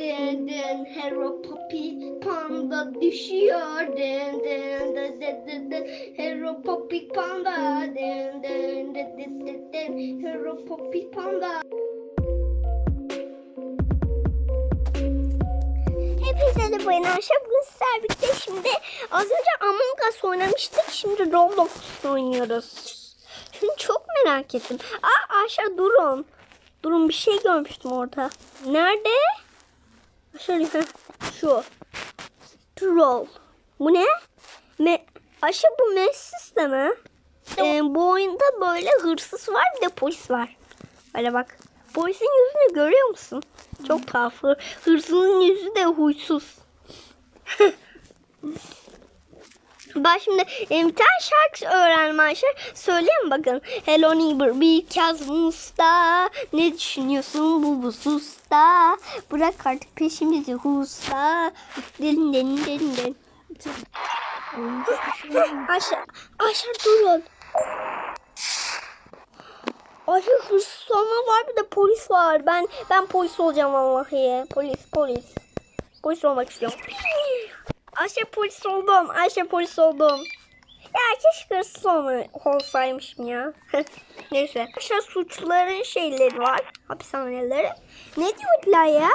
dın dın Hero Poppy Panda düşüyor dın dın dın dın Poppy Panda dın dın dın dın Poppy Panda Hepinize de bayın arkadaşlar. Bugün birlikte şimdi az önce Among Us oynamıştık. Şimdi Roblox oynuyoruz. Şimdi çok merak ettim. Aa Ayşe durun. Durun bir şey görmüştüm orada. Nerede? Şöyle şu. Troll. Bu ne? Me Ayşe bu Messis de mi? Ee, bu oyunda böyle hırsız var bir de polis var. Böyle bak. Polisin yüzünü görüyor musun? Çok tuhaf. Hırsızın yüzü de huysuz. Ben şimdi e, bir tane şarkı öğrendim Ayşe. Söyleyeyim bakın. Hello neighbor bir Kazım Usta. Ne düşünüyorsun bu hususta? Bırak artık peşimizi husta. Delin delin delin delin. Ayşe, Ayşe durun. Ayşe hırsız olma var bir de polis var. Ben ben polis olacağım vallahi. Polis polis. Polis olmak istiyorum. Ayşe polis oldum. Ayşe polis oldum. Ya keşke hırsız olsaymışım ya. Neyse. Ayşe suçluların şeyleri var. Hapishaneleri. Ne diyorlar ya?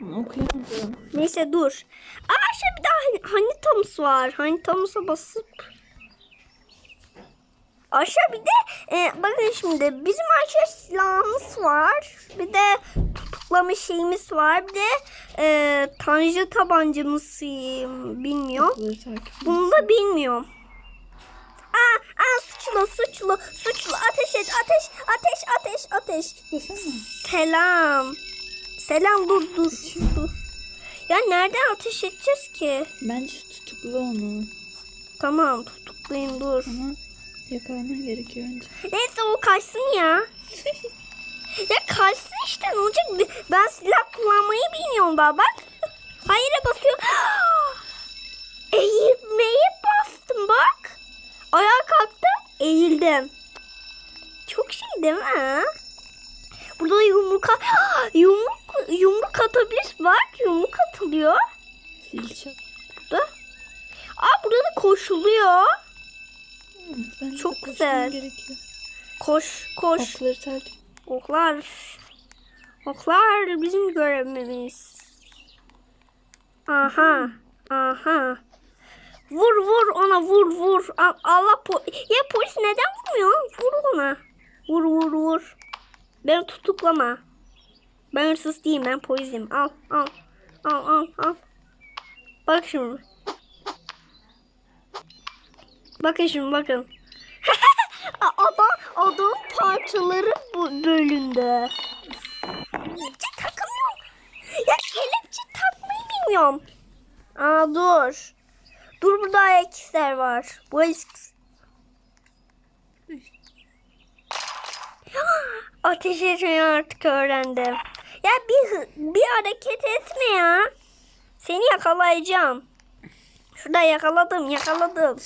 Okuyamadım. Neyse dur. Aa Ayşe bir daha hanitamız var. Hanitamıza basıp Aşağı bir de e, bakın şimdi bizim aşağı silahımız var. Bir de tutuklama şeyimiz var. Bir de e, tanrıcı tabancamız bilmiyorum. Bunu da bilmiyorum. Aa, aa suçlu suçlu suçlu ateş et ateş ateş ateş ateş. Selam. Selam dur dur dur. Ya nereden ateş edeceğiz ki? Bence tutuklu onu. Tamam tutuklayın dur. Ama yakalaman gerekiyor önce. Neyse o kaçsın ya. ya kaçsın işte ne olacak? Ben silah kullanmayı bilmiyorum daha bak. Hayır'a basıyorum. Eğilmeye bastım bak. Ayağa kalktım eğildim. Çok şey değil mi? Burada da yumruk, yumruk, yumruk atabiliriz. Bak yumruk atılıyor. Burada. Aa burada da koşuluyor. Bence Çok güzel. Gerekiyor. Koş koş. Okları takip. Oklar. Oklar bizim görevimiz. Aha. Aha. Vur vur ona vur vur. Allah po ya polis neden vurmuyor? Vur ona. Vur vur vur. Beni tutuklama. Ben hırsız değilim ben polisim. Al al. Al al al. Bak şimdi. Bakın şimdi bakın. Adam adam parçaları bölündü. Kelepçe takamıyorum. Ya kelepçe takmayı bilmiyorum. Aa dur. Dur burada izler var. Bu eski. Ateş etmeyi artık öğrendim. Ya bir bir hareket etme ya. Seni yakalayacağım. Şurada yakaladım, yakaladım.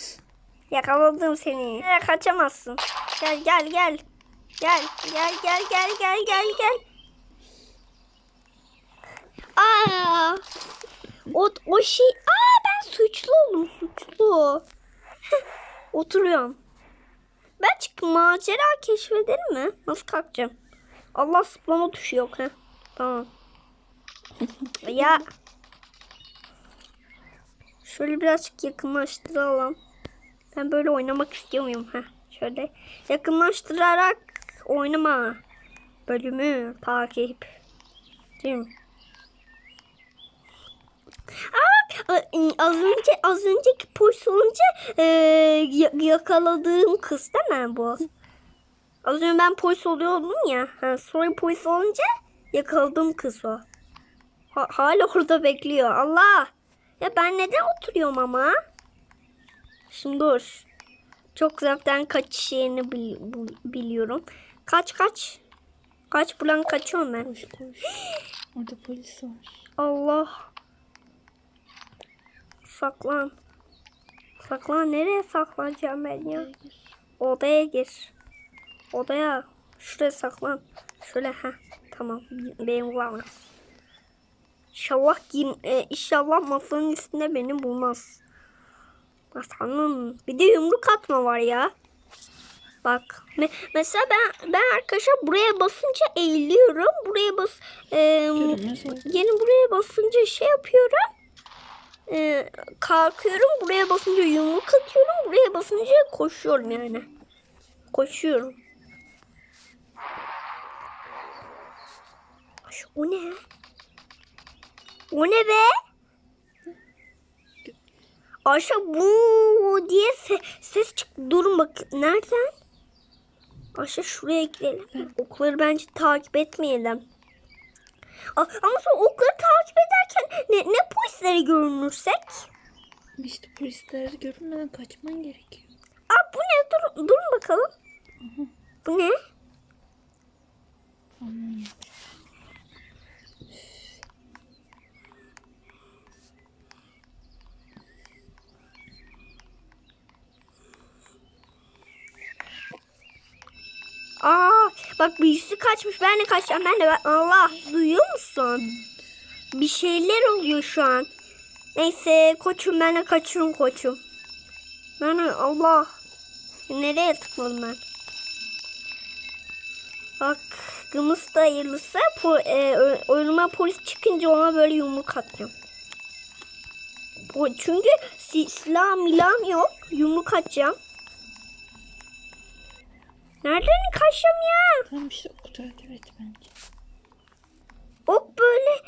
Yakaladım seni. Nereye kaçamazsın. Gel gel gel. Gel gel gel gel gel gel gel. Aa! O, o şey... Aa ben suçlu oldum suçlu. Oturuyorum. Ben çık macera keşfedelim mi? Nasıl kalkacağım? Allah zıplama tuşu yok ha. Tamam. ya. Şöyle birazcık yakınlaştıralım. Ben böyle oynamak istiyorum. Ha, şöyle yakınlaştırarak oynama bölümü takip. Değil? Aa, az önce az önceki polis olunca e, ya- yakaladığım kız değil mi bu? Az önce ben polis oluyordum ya. Ha, sonra polis olunca yakaladığım kız o. Ha, hala orada bekliyor. Allah! Ya ben neden oturuyorum ama? Şimdi dur. Çok uzaktan kaçış yerini bil- bu- biliyorum. Kaç kaç. Kaç buradan kaçıyorum ben. Koş koş. Orada polis var. Allah. Saklan. Saklan. Nereye saklanacağım ben ya? Odaya gir. Odaya. Şuraya saklan. Şöyle ha. Tamam. Benim bulamaz. İnşallah, e, inşallah masanın üstünde beni bulmaz. Masanın. Bir de yumruk atma var ya. Bak. Me- mesela ben ben arkadaşlar buraya basınca eğiliyorum. Buraya bas e, yeni buraya basınca şey yapıyorum. E, kalkıyorum. Buraya basınca yumruk atıyorum. Buraya basınca koşuyorum yani. Koşuyorum. Ay, O ne? O ne be? Ayşe bu diye se- ses çıktı. Durun bak. Nereden? Ayşe şuraya gidelim. Okları bence takip etmeyelim. Ama sonra okları takip ederken ne, ne polisleri görünürsek? İşte polisler görünmeden kaçman gerekiyor. Aa bu ne? Dur, durun bakalım. Bu ne? Aman ya. Aa bak birisi kaçmış. Ben de kaçacağım. Ben de Allah duyuyor musun? Bir şeyler oluyor şu an. Neyse koçum ben de kaçıyorum koçum. Ben de- Allah. Nereye tıkladım ben? Bak Gımız da hayırlısı. Po, e, ö- oyunuma polis çıkınca ona böyle yumruk atacağım. Po- çünkü si- silah milam yok. Yumruk atacağım. Nereden kaçacağım ya? Tamam işte oku takip et bence. Ok böyle.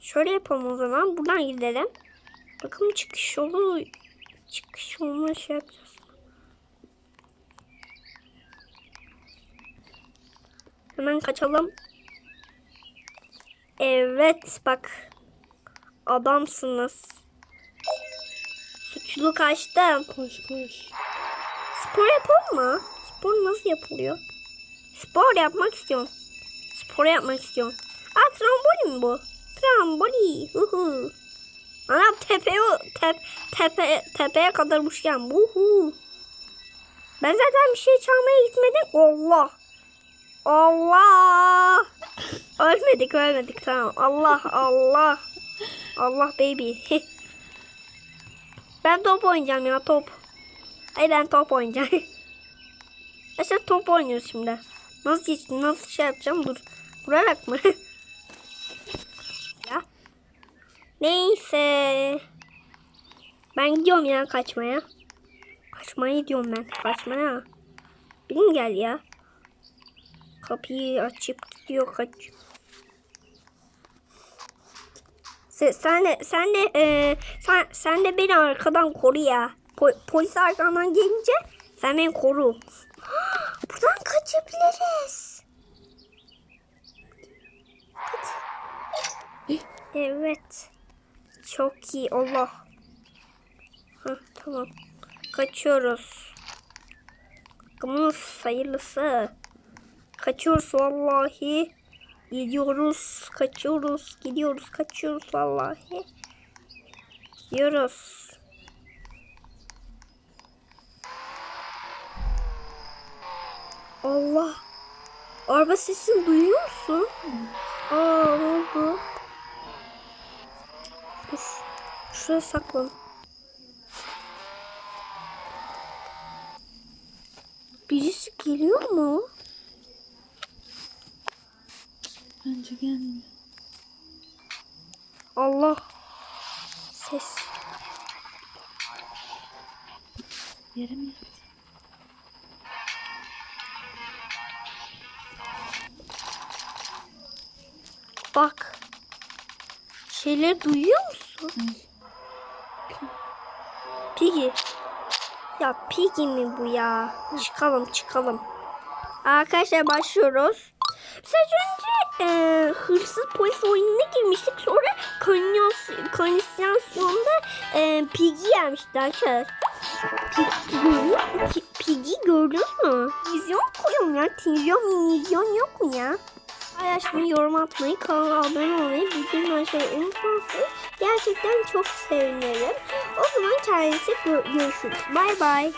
Şöyle yapalım o zaman. Buradan gidelim. Bakalım çıkış yolu. Çıkış yoluna şey yapacağız. Hemen kaçalım. Evet bak. Adamsınız. Suçlu kaçtım. Koş koş. Spor yapalım mı? Spor nasıl yapılıyor? Spor yapmak istiyorum. Spor yapmak istiyorum. Aa trambolin bu. Tramboli. Huhu. Anam tepeye tep, tepe tepeye kadar uçacağım. Uhu. Ben zaten bir şey çalmaya gitmedim. Allah. Allah. ölmedik ölmedik tamam. Allah Allah. Allah baby. ben top oynayacağım ya top. Ay ben top oynayacağım. Mesela top oynuyoruz şimdi. Nasıl geç, nasıl şey yapacağım? Dur. Vurarak mı? ya. Neyse. Ben gidiyorum ya kaçmaya. Kaçmaya gidiyorum ben. Kaçmaya. Benim gel ya. Kapıyı açıp gidiyor kaç. Sen, sen de sen de e, sen, sen de beni arkadan koru ya. Po- polis arkamdan gelince sen beni koru. Buradan kaçabiliriz. Evet. Çok iyi. Allah. Hah, tamam. Kaçıyoruz. Hakkımız hayırlısı. Kaçıyoruz vallahi. Gidiyoruz. Kaçıyoruz. Gidiyoruz. Kaçıyoruz vallahi. Gidiyoruz. Allah. Araba sesini duyuyor musun? Aa ne oldu? Dur. Şuraya saklan. Birisi geliyor mu? bence gelmiyor. Allah. Ses. Yere mi Bak. Şeyleri duyuyor musun? Piggy. Ya Piggy mi bu ya? Çıkalım çıkalım. Arkadaşlar başlıyoruz. Biz az önce e, hırsız polis oyununa girmiştik. Sonra kanalizasyonda e, Piggy gelmişti arkadaşlar. Piggy gördünüz mü? Televizyon koyalım ya. Televizyon, televizyon yok mu ya? Paylaşmayı, yorum atmayı, kanala abone olmayı, bildirim açmayı unutmazsanız gerçekten çok sevinirim. O zaman kendinize gö- görüşürüz. Bay bay.